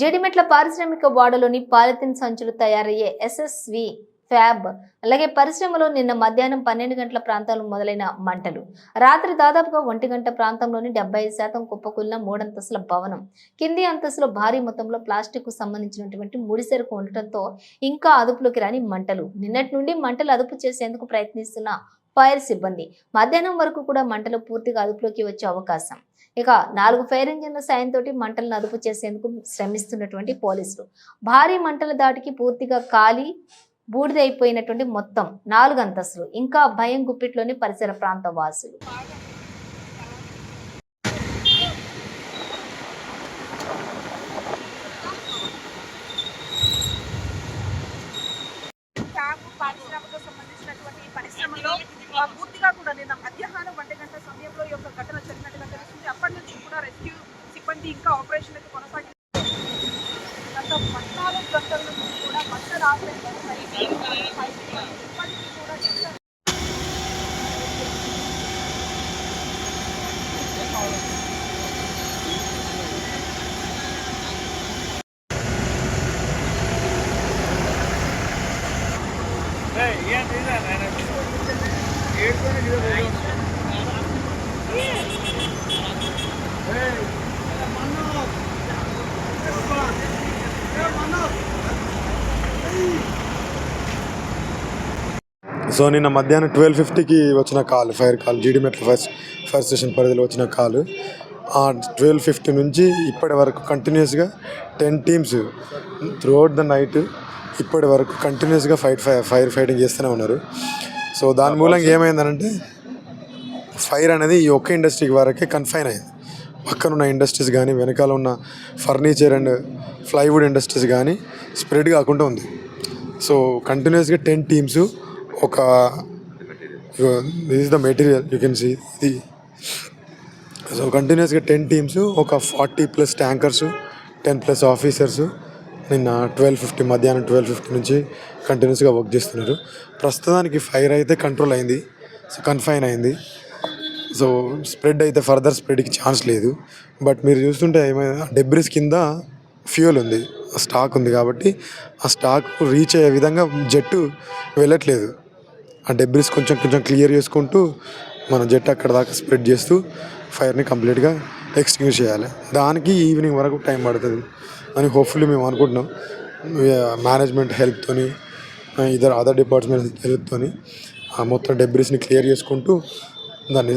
జడిమెట్ల పారిశ్రామిక వాడలోని పాలిథిన్ సంచులు తయారయ్యే ఎస్ఎస్వి ఫ్యాబ్ అలాగే పరిశ్రమలో నిన్న మధ్యాహ్నం పన్నెండు గంటల ప్రాంతంలో మొదలైన మంటలు. రాత్రి దాదాపుగా ఒంటి గంట ప్రాంతంలోని డెబ్బై ఐదు శాతం కుప్పకూలిన మూడంతస్తుల భవనం. కింది అంతస్తులో భారీ మొత్తంలో ప్లాస్టిక్కు సంబంధించినటువంటి ముడిసెరకు ఉండటంతో ఇంకా అదుపులోకి రాని మంటలు. నిన్నటి నుండి మంటలు అదుపు చేసేందుకు ప్రయత్నిస్తున్న ఫైర్ సిబ్బంది. మధ్యాహ్నం వరకు కూడా మంటలు పూర్తిగా అదుపులోకి వచ్చే అవకాశం. ఇక నాలుగు ఫైర్ ఇంజన్ల సాయంతో మంటలను అదుపు చేసేందుకు శ్రమిస్తున్నటువంటి పోలీసులు. భారీ మంటల దాటికి పూర్తిగా కాలి బూడిదైపోయినటువంటి మొత్తం నాలుగు అంతస్తులు ఇంకా భయం గుప్పిట్లోని పరిసర ప్రాంత వాసులు ట్యాబ్ పారిశ్రామిక సంబంధించినటువంటి ఈ పరిశ్రమలో ఆ, పూర్తిగా కూడా నిన్న మధ్యాహ్నం ఒంటి గంట సమయంలో ఈ యొక్క ఘటన జరిగినట్టుగా తెలుస్తుంది అప్పటి నుంచి కూడా రెస్క్యూ సిబ్బంది ఇంకా ఆపరేషన్ అయితే కొనసాగి గత పద్నాలుగు గంటల నుంచి కూడా మంట రావలేదు మరి ఇప్పటికీ కూడా ఎంత సో నిన్న మధ్యాహ్నం ట్వెల్వ్ ఫిఫ్టీకి వచ్చిన call fire call Jeedimetla fire fire station పరిధిలో వచ్చిన కాల్. ఆ ట్వెల్వ్ ఫిఫ్టీ నుంచి ఇప్పటి వరకు కంటిన్యూస్గా ten teams throughout the night ఇప్పటి వరకు కంటిన్యూస్గా ఫైట్ ఫై ఫైర్ ఫైటింగ్ చేస్తూనే ఉన్నారు. సో దాని మూలంగా ఏమైందనంటే ఫైర్ అనేది ఈ ఒక్క ఇండస్ట్రీకి వరకే కన్ఫైన్ అయింది. పక్కనున్న ఇండస్ట్రీస్ కానీ వెనకాల ఉన్న ఫర్నిచర్ అండ్ ప్లైవుడ్ ఇండస్ట్రీస్ కానీ స్ప్రెడ్ కాకుండా ఉంది. సో కంటిన్యూస్గా టెన్ టీమ్స్ ఒక this the material you can see ఇది సో కంటిన్యూస్గా టెన్ టీమ్స్ ఒక forty plus tankers ten plus officers నిన్న ట్వెల్వ్ ఫిఫ్టీ మధ్యాహ్నం ట్వెల్వ్ ఫిఫ్టీ నుంచి కంటిన్యూస్గా వర్క్ చేస్తున్నారు. ప్రస్తుతానికి ఫైర్ అయితే కంట్రోల్ అయింది. సో కన్ఫైన్ అయింది. సో స్ప్రెడ్ అయితే ఫర్దర్ స్ప్రెడ్కి ఛాన్స్ లేదు. బట్ మీరు చూస్తుంటే ఏమైనా డెబ్రిస్ కింద ఫ్యూయల్ ఉంది. స్టాక్ ఉంది కాబట్టి ఆ స్టాక్ రీచ్ అయ్యే విధంగా జెట్ వెళ్ళట్లేదు. ఆ డెబ్రిస్ కొంచెం కొంచెం క్లియర్ చేసుకుంటూ మన జెట్ అక్కడ దాకా స్ప్రెడ్ చేస్తూ ఫైర్ని కంప్లీట్గా ఎక్స్టింగ్విష్ చేయాలి. దానికి ఈవినింగ్ వరకు టైం పడుతుంది అని హోప్ఫుల్లీ మేము అనుకుంటున్నాం. మేనేజ్మెంట్ హెల్ప్తోని ఇద్దరు అదర్ డిపార్ట్మెంట్ హెల్ప్తోని ఆ మొత్తం డెబ్రిస్ని క్లియర్ చేసుకుంటూ దాన్ని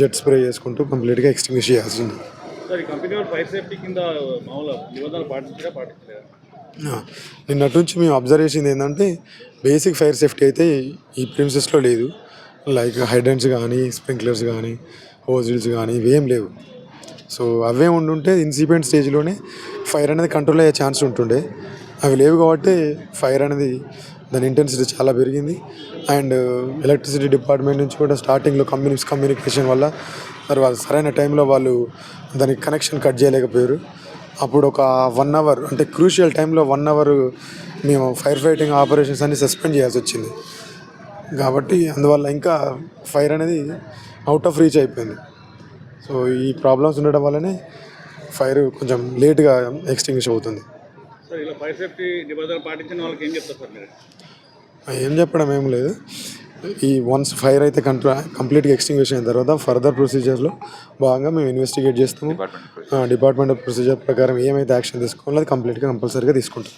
జెట్ స్ప్రే చేసుకుంటూ కంప్లీట్గా ఎక్స్టింగ్విష్ చేయాల్సింది. నిన్నటి నుంచి మేము అబ్జర్వ్ చేసింది ఏంటంటే బేసిక్ ఫైర్ సేఫ్టీ అయితే ఈ ప్రిన్సెస్లో లేదు. లైక్ హైడ్రెంట్స్ కానీ స్ప్రింక్లర్స్ కానీ హోజిల్స్ కానీ ఇవేం లేవు. సో అవే ఉండుంటే ఇన్సిపెంట్ స్టేజ్లోనే ఫైర్ అనేది కంట్రోల్ అయ్యే ఛాన్స్ ఉంటుండే. అవి లేవు కాబట్టి ఫైర్ అనేది దాని ఇంటెన్సిటీ చాలా పెరిగింది. అండ్ ఎలక్ట్రిసిటీ డిపార్ట్మెంట్ నుంచి కూడా స్టార్టింగ్లో కమ్యూని కమ్యూనికేషన్ వల్ల మరి వాళ్ళు సరైన టైంలో వాళ్ళు దానికి కనెక్షన్ కట్ చేయలేకపోయారు. అప్పుడు ఒక వన్ అవర్ అంటే క్రూషియల్ టైంలో వన్ అవర్ మేము ఫైర్ ఫైటింగ్ ఆపరేషన్స్ అన్ని సస్పెండ్ చేయాల్సి వచ్చింది. కాబట్టి అందువల్ల ఇంకా ఫైర్ అనేది అవుట్ ఆఫ్ రీచ్ అయిపోయింది. సో ఈ ప్రాబ్లమ్స్ ఉండడం వల్లనే ఫైర్ కొంచెం లేట్గా ఎక్స్టింగ్విష్ అవుతుంది. సార్ ఇలా ఫైర్ సేఫ్టీ నిబంధనలు పాటించిన వాళ్ళకి ఏం చెప్తారు సార్ మీరు? ఏం చెప్పడం ఏం లేదు. ఈ వన్స్ ఫైర్ అయితే కంట్రో కంప్లీట్గా ఎక్స్టింగ్విష్ అయిన తర్వాత ఫర్దర్ ప్రొసీజర్లో భాగంగా మేము ఇన్వెస్టిగేట్ చేస్తాము. డిపార్ట్మెంట్ ప్రొసీజర్ ప్రకారం ఏమైతే యాక్షన్ తీసుకోవాలో అది కంప్లీట్గా కంపల్సరీగా తీసుకుంటాం.